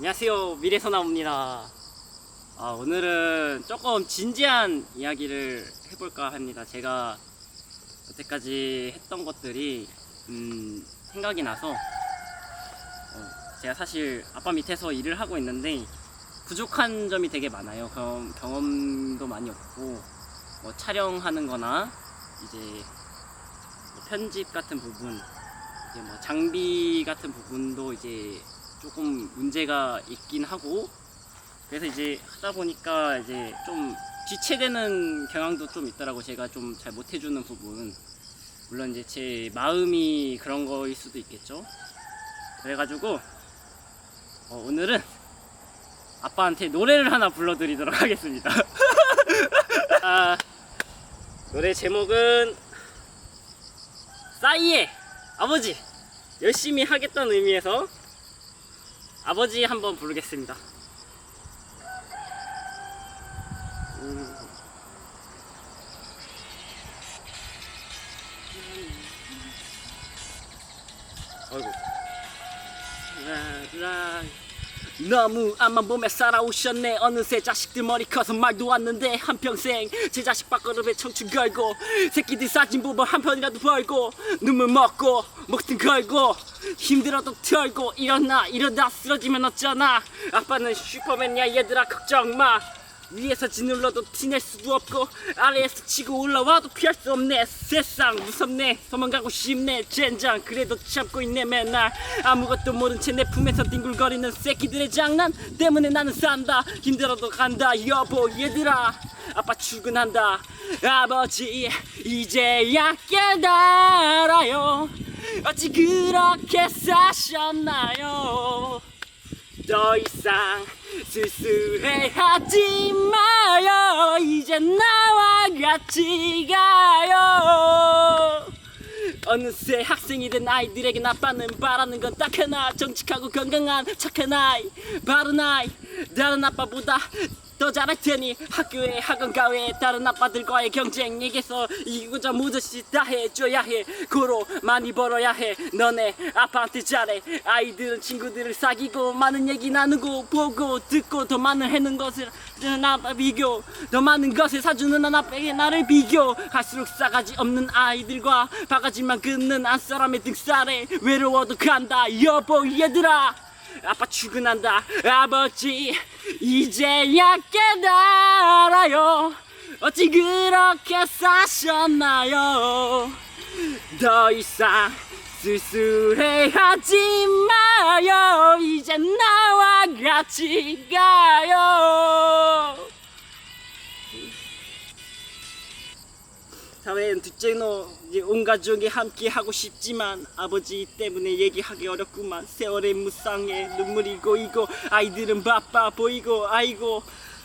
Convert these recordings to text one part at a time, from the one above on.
안녕하세요. 미래소나무입니다. 아, 오늘은 조금 진지한 이야기를 해볼까 합니다. 제가 여태까지 했던 것들이 음, 생각이 나서 어, 제가 사실 아빠 밑에서 일을 하고 있는데 부족한 점이 되게 많아요. 경험, 경험도 많이 없고 뭐 촬영하는 거나 이제 뭐 편집 같은 부분 이제 뭐 장비 같은 부분도 이제 조금 문제가 있긴 하고 그래서 이제 하다 보니까 이제 좀 지체되는 경향도 좀 있더라고. 제가 좀 잘 못해주는 부분. 물론 이제 제 마음이 그런 거일 수도 있겠죠. 그래가지고 어, 오늘은 아빠한테 노래를 하나 불러드리도록 하겠습니다. 아, 노래 제목은 싸이의 아버지. 열심히 하겠다는 의미에서 아버지 한번 부르겠습니다. 음. 어이구. 라라. 너무 앞만 보며 살아오셨네. 어느새 자식들 머리 커서 말도 왔는데 한평생 제 자식 밥그릇에 청춘 걸고 새끼들 사진 보고 한 편이라도 벌고 눈물 먹고 먹든 걸고 힘들어도 털고 일어나 이러다 쓰러지면 어쩌나. 아빠는 슈퍼맨이야 얘들아 걱정 마 위에서 짓눌러도 티낼 수도 없고 아래에서 치고 올라와도 피할 수 없네. 세상 무섭네. 도망가고 싶네. 젠장. 그래도 참고 있네 맨날. 아무것도 모른 채 내 품에서 뒹굴거리는 새끼들의 장난 때문에 나는 산다. 힘들어도 간다. 여보 얘들아. 아빠 출근한다. 아버지 이제야 깨달아요. 어찌 그렇게 사셨나요? 더 이상 쓸쓸해하지 마요. 이제 나와 같이 가요. 어느새 학생이 된 아이들에게 아빠는 바라는 건 딱 하나. 정직하고 건강한 착한 아이. 바른 아이. 다른 아빠보다 더 잘할 테니 학교에 학원 가외 다른 아빠들과의 경쟁에게서 이기고자 무엇이 다 해줘야 해. 고로 많이 벌어야 해. 너네 아빠한테 잘해. 아이들은 친구들을 사귀고 많은 얘기 나누고 보고 듣고 더 많은 해는 것을 아빠 비교. 더 많은 것을 사주는 아빠에게 나를 비교. 할수록 싸가지 없는 아이들과 바가지만 긋는 안 사람의 등살에 외로워도 간다. 여보 얘들아 아빠 출근한다. 아버지 이제야 깨달아요. 어찌 그렇게 사셨나요? 더 이상 쓸쓸해하지 마요. 이제 나와 같이 가요. 사회엔 둘째 노 온 가족이 함께 하고 싶지만 아버지 때문에 얘기하기 어렵구만. 세월의 무쌍에 눈물이 고이고 아이들은 바빠 보이고 아이고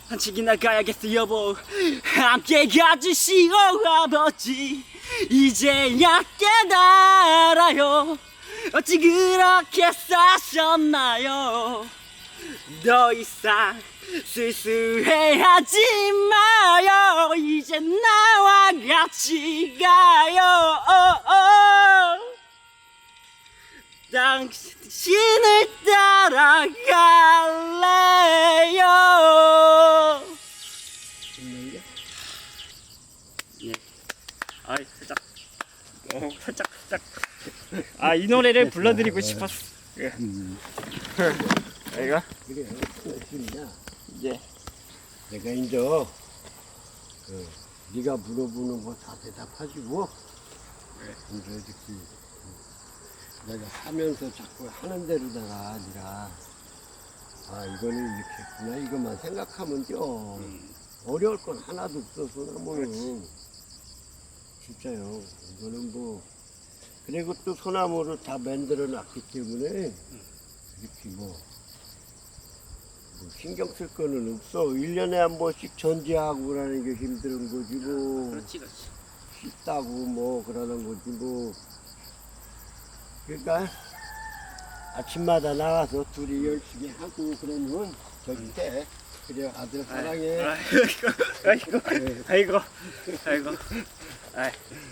한책이나 가야겠어 여보. 함께 가주시오 아버지. 이제야 깨달아요. 어찌 그렇게 사셨나요 더 이상 쓸쓸해하지 마요. 이제 나와 같이 가요. 당신을 따라갈래요. 예. 아이 살짝. 어. 살짝 살짝. 아 이 노래를 불러드리고 싶었어 예. 이거 그래. 이제 내가 이제 그 네가 물어보는 거 다 대답하지 뭐. 이제 이렇게 내가 하면서 자꾸 하는 대로다가 네가 아 이거는 이렇게 했구나 이것만 생각하면 돼. 어려울 건 하나도 없어서 나무는 진짜요. 이거는 뭐 그리고 또 소나무를 다 만들어 놨기 때문에 이렇게 뭐뭐 신경 쓸 거는 없어. 1년에 한 번씩 전지하고 그러는 게 힘든 거지 뭐. 그렇지 그렇지 쉽다고 뭐 그러는 거지 뭐. 그러니까 아침마다 나와서 둘이 열심히 하고 그러면 저기 돼. 그래 아들 사랑해. 아이고 아이고 아이고 아이고 아이